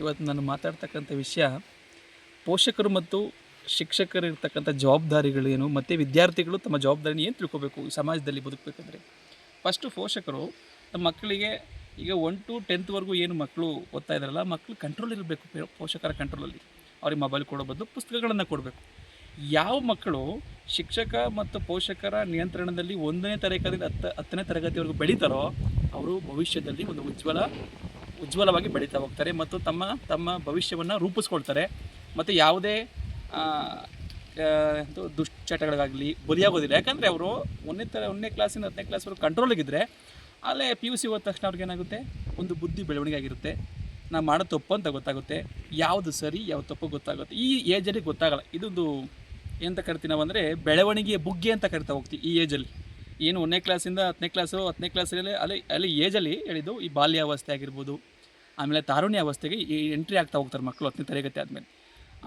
ಇವತ್ತು ನಾನು ಮಾತಾಡ್ತಕ್ಕಂಥ ವಿಷಯ, ಪೋಷಕರು ಮತ್ತು ಶಿಕ್ಷಕರು ಇರ್ತಕ್ಕಂಥ ಜವಾಬ್ದಾರಿಗಳೇನು ಮತ್ತು ವಿದ್ಯಾರ್ಥಿಗಳು ತಮ್ಮ ಜವಾಬ್ದಾರಿನ ಏನು ತಿಳ್ಕೊಬೇಕು ಈ ಸಮಾಜದಲ್ಲಿ ಬದುಕಬೇಕಂದ್ರೆ? ಫಸ್ಟು ಪೋಷಕರು ತಮ್ಮ ಮಕ್ಕಳಿಗೆ ಈಗ ಒನ್ ಟು ಟೆಂತ್ವರೆಗೂ ಏನು ಮಕ್ಕಳು ಓದ್ತಾ ಇದ್ದಾರಲ್ಲ ಮಕ್ಕಳು ಕಂಟ್ರೋಲ್ ಇರಬೇಕು ಪೋಷಕರ ಕಂಟ್ರೋಲಲ್ಲಿ ಅವ್ರಿಗೆ ಮೊಬೈಲ್ ಕೊಡೋ ಬದಲು ಪುಸ್ತಕಗಳನ್ನು ಕೊಡಬೇಕು. ಯಾವ ಮಕ್ಕಳು ಶಿಕ್ಷಕ ಮತ್ತು ಪೋಷಕರ ನಿಯಂತ್ರಣದಲ್ಲಿ ಒಂದನೇ ತರಗತಿಯಿಂದ ಹತ್ತ, ಹತ್ತನೇ ತರಗತಿವರೆಗೂ ಬೆಳೀತಾರೋ, ಅವರು ಭವಿಷ್ಯದಲ್ಲಿ ಒಂದು ಉಜ್ವಲ ಉಜ್ವಲವಾಗಿ ಬೆಳೀತಾ ಹೋಗ್ತಾರೆ ಮತ್ತು ತಮ್ಮ ತಮ್ಮ ಭವಿಷ್ಯವನ್ನು ರೂಪಿಸ್ಕೊಳ್ತಾರೆ. ಮತ್ತು ಯಾವುದೇ ಎಂತ ದುಶ್ಚಟಗಳಿಗಾಗಲಿ ಬಲಿಯಾಗೋದಿಲ್ಲ. ಯಾಕಂದರೆ ಅವರು ಒಂದನೇ ಥರ ಒಂದನೇ ಕ್ಲಾಸಿಂದ ಹತ್ತನೇ ಕ್ಲಾಸ್ವರೆಗೂ ಕಂಟ್ರೋಲಿಗಿದ್ದರೆ ಅಲ್ಲೇ ಪಿ ಯು ಸಿ ಹೋದ ತಕ್ಷಣ ಅವ್ರಿಗೇನಾಗುತ್ತೆ ಒಂದು ಬುದ್ಧಿ ಬೆಳವಣಿಗೆ ಆಗಿರುತ್ತೆ. ನಾವು ಮಾಡೋ ತಪ್ಪು ಅಂತ ಗೊತ್ತಾಗುತ್ತೆ. ಯಾವುದು ಸರಿ, ಯಾವ್ದು ತಪ್ಪು ಗೊತ್ತಾಗುತ್ತೆ. ಈ ಏಜಲ್ಲಿ ಗೊತ್ತಾಗಲ್ಲ. ಇದೊಂದು ಏನಂತ ಕರಿತೀವಿ ನಾವು ಅಂದರೆ ಬೆಳವಣಿಗೆಯ ಬುಗ್ಗೆ ಅಂತ ಕರಿತಾ ಹೋಗ್ತೀವಿ ಈ ಏಜಲ್ಲಿ ಏನು ಒಂದನೇ ಕ್ಲಾಸಿಂದ ಹತ್ತನೇ ಕ್ಲಾಸು ಹತ್ತನೇ ಕ್ಲಾಸಲ್ಲಿ ಅಲ್ಲಿ ಅಲ್ಲಿ ಏಜಲ್ಲಿ ಹೇಳಿದ್ದು ಈ ಬಾಲ್ಯಾವಸ್ಥೆ ಆಗಿರ್ಬೋದು, ಆಮೇಲೆ ತಾರುಣ್ಯ ಅವಸ್ಥೆಗೆ ಎಂಟ್ರಿ ಆಗ್ತಾ ಹೋಗ್ತಾರೆ ಮಕ್ಕಳು ಹತ್ತನೇ ತರಗತಿ ಆದಮೇಲೆ.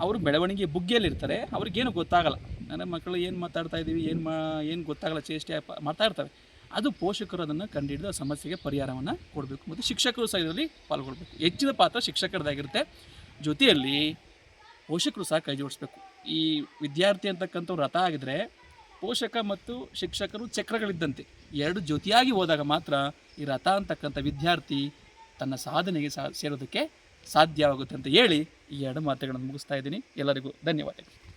ಅವರು ಬೆಳವಣಿಗೆ ಬುಗ್ಗೆಯಲ್ಲಿರ್ತಾರೆ ಅವ್ರಿಗೇನು ಗೊತ್ತಾಗಲ್ಲ. ನನ್ನ ಮಕ್ಕಳು ಏನು ಮಾತಾಡ್ತಾ ಇದ್ದೀವಿ ಏನು ಮಾ, ಏನು ಗೊತ್ತಾಗಲ್ಲ ಚೇಷ್ಟೆ ಮಾತಾಡ್ತವೆ ಅದು ಪೋಷಕರು ಅದನ್ನು ಕಂಡುಹಿಡಿದು ಆ ಸಮಸ್ಯೆಗೆ ಪರಿಹಾರವನ್ನು ಕೊಡಬೇಕು. ಮತ್ತು ಶಿಕ್ಷಕರು ಸಹ ಇದರಲ್ಲಿ ಪಾಲ್ಗೊಳ್ಬೇಕು. ಹೆಚ್ಚಿನ ಪಾತ್ರ ಶಿಕ್ಷಕರದಾಗಿರುತ್ತೆ. ಜೊತೆಯಲ್ಲಿ ಪೋಷಕರು ಸಹ ಕೈ ಜೋಡಿಸ್ಬೇಕು ಈ ವಿದ್ಯಾರ್ಥಿ ಅಂತಕ್ಕಂಥವ್ರು ರಥ ಆಗಿದ್ರೆ ಪೋಷಕ ಮತ್ತು ಶಿಕ್ಷಕರು ಚಕ್ರಗಳಿದ್ದಂತೆ. ಎರಡು ಜೊತೆಯಾಗಿ ಹೋದಾಗ ಮಾತ್ರ ಈ ರಥ ಅಂತಕ್ಕಂಥ ವಿದ್ಯಾರ್ಥಿ ತನ್ನ ಸಾಧನೆಗೆ ಸಾ ಸೇರೋದಕ್ಕೆ ಸಾಧ್ಯವಾಗುತ್ತೆ ಅಂತ ಹೇಳಿ ಈ ಎರಡು ಮಾತುಗಳನ್ನು ಮುಗಿಸ್ತಾ ಇದ್ದೀನಿ. ಎಲ್ಲರಿಗೂ ಧನ್ಯವಾದಗಳು.